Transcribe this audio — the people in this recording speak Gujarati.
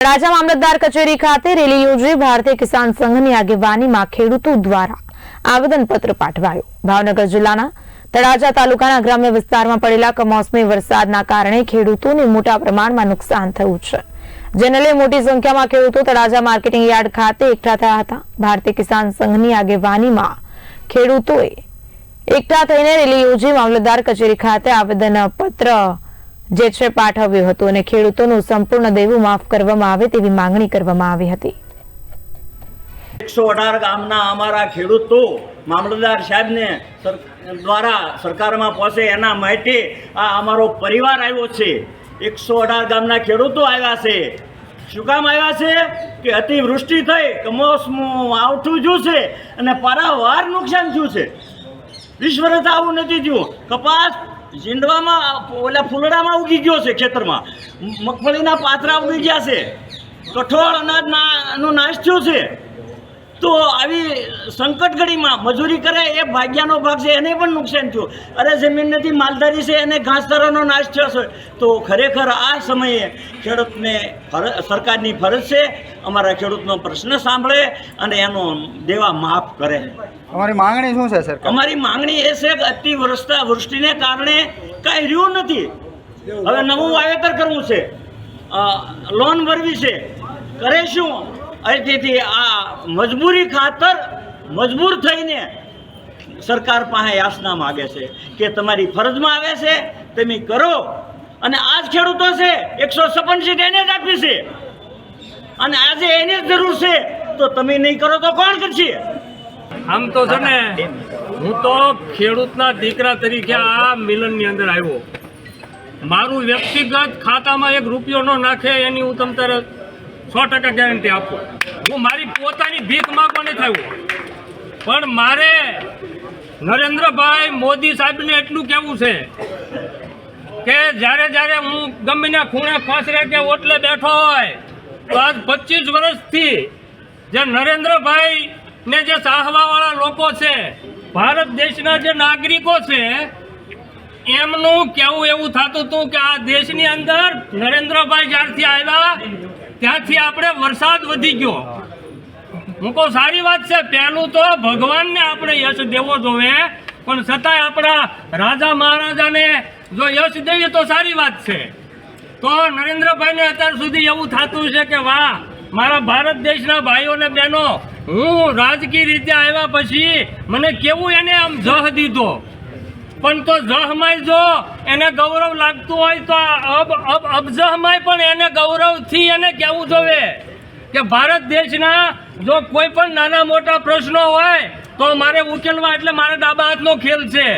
તળાજા મામલતદાર કચેરી ખાતે રેલી યોજી ભારતીય કિસાન સંઘની આગેવાનીમાં ખેડૂતો દ્વારા આવેદનપત્ર પાઠવાયું. ભાવનગર જિલ્લાના તળાજા તાલુકાના ગ્રામ્ય વિસ્તારમાં પડેલા કમોસમી વરસાદના કારણે ખેડૂતોને મોટા પ્રમાણમાં નુકસાન થયું છે. જેને લઈ મોટી સંખ્યામાં ખેડૂતો તળાજા માર્કેટિંગ યાર્ડ ખાતે એકઠા થયા હતા. ભારતીય કિસાન સંઘની આગેવાનીમાં ખેડૂતોએ એકઠા થઈને રેલી યોજી મામલતદાર કચેરી ખાતે આવેદનપત્ર જે છે પાઠવ્યું હતું અને ખેડૂતોનું સંપૂર્ણ દેવું માફ કરવામાં આવે તેવી માંગણી કરવામાં આવી હતી. એકસો અઢાર ગામના અમારા ખેડૂતો મામલતદાર સાહેબને દ્વારા સરકારમાં પહોંચે એના માટે આ અમારો પરિવાર આવ્યો છે. એકસો અઢાર ગામના ખેડૂતો આવ્યા છે. શું કામ આવ્યા છે? કે અતિવૃષ્ટિ થઈ કમોસમું આવઠું જ્યું છે અને પારાવાર નુકસાન થયું છે. વિશ્વરથ આવું નથી થયું. કપાસ ઝીંડવામાં, ઓલા ફૂલડામાં ઉગી ગયો છે ખેતરમાં. મગફળીના પાથરા ઉગી ગયા છે. કઠોળ અનાજના નાશ થયો છે. તો આવી સંકટ ઘડીમાં મજૂરી કરે એ ભાગ્યાનો ભાગ છે એને પણ નુકસાન થયું. અરે જમીન નથી માલધારી છે એને ઘાસચારાનો નાશ થયો છે. તો ખરેખર આ સમયે ખેડૂતને સરકારની ફરજ છે અમારા ખેડૂતનો પ્રશ્ન સાંભળે અને એનો દેવા માફ કરે. અમારી માંગણી શું છે સર અમારી માંગણી એ છે કે અતિ વરસતા વૃષ્ટિને કારણે કાંઈ રહ્યું નથી. હવે નવું વાવેતર કરવું છે. લોન ભરવી છે. કરે શું? અને આ મજબૂરી ખાતર મજબૂર થઈને સરકાર પાસે યાચના માગે છે કે તમારી ફરજમાં આવે છે, તમે કરો. અને આ જ ખેડૂતો છે, એકસો છપ્પન એને જ આપી છે. અને આજે એને જ જરૂર છે, તો તમે નહીં કરો તો કોણ કરશે? આમ તો છે ને, હું તો ખેડૂતના દીકરા તરીકે આ મિલનની અંદર આવ્યો. મારું વ્યક્તિગત ખાતામાં એક રૂપિયો ન નાખે એની હું તમ તારે સો ટકા ગેરંટી આપું. હું મારી પોતાની ભીખ માગવા નહીં થયું પણ મારે નરેન્દ્રભાઈ મોદી સાહેબને એટલું કહેવું છે કે જ્યારે જ્યારે હું ગમીને ખૂણે ફાંસરે કે ઓટલે બેઠો હોય, તો આજ પચીસ વર્ષથી જે નરેન્દ્રભાઈ ને જે સાહવાવાળા લોકો છે, ભારત દેશના જે નાગરિકો છે, એમનું કેવું એવું થતું હતું કે આ દેશની અંદર નરેન્દ્રભાઈ જ્યારથી આવ્યા ત્યાંથી આપણે વરસાદ વધી ગયો. હું કહું, સારી વાત છે. પહેલું તો ભગવાનને આપણે યશ દેવો જોવે, પણ છતાંય આપણા રાજા મહારાજાને જો યશ દઈએ તો સારી વાત છે. તો નરેન્દ્રભાઈને અત્યાર સુધી એવું થતું છે કે, વાહ, મારા ભારત દેશના ભાઈઓ ને બહેનો, હું રાજકીય રીતે આવ્યા પછી મને કેવું એને આમ જહ દીધો? પણ તો જહમાય જો, એને ગૌરવ લાગતું હોય તો અબ અબ અબજહમાય પણ એને ગૌરવથી એને કહેવું જોવે? કે ભારત દેશના જો કોઈ પણ નાના મોટા પ્રશ્નો હોય, તો મારે ઉકેલવા એટલે મારા ડાબા હાથનો ખેલ છે.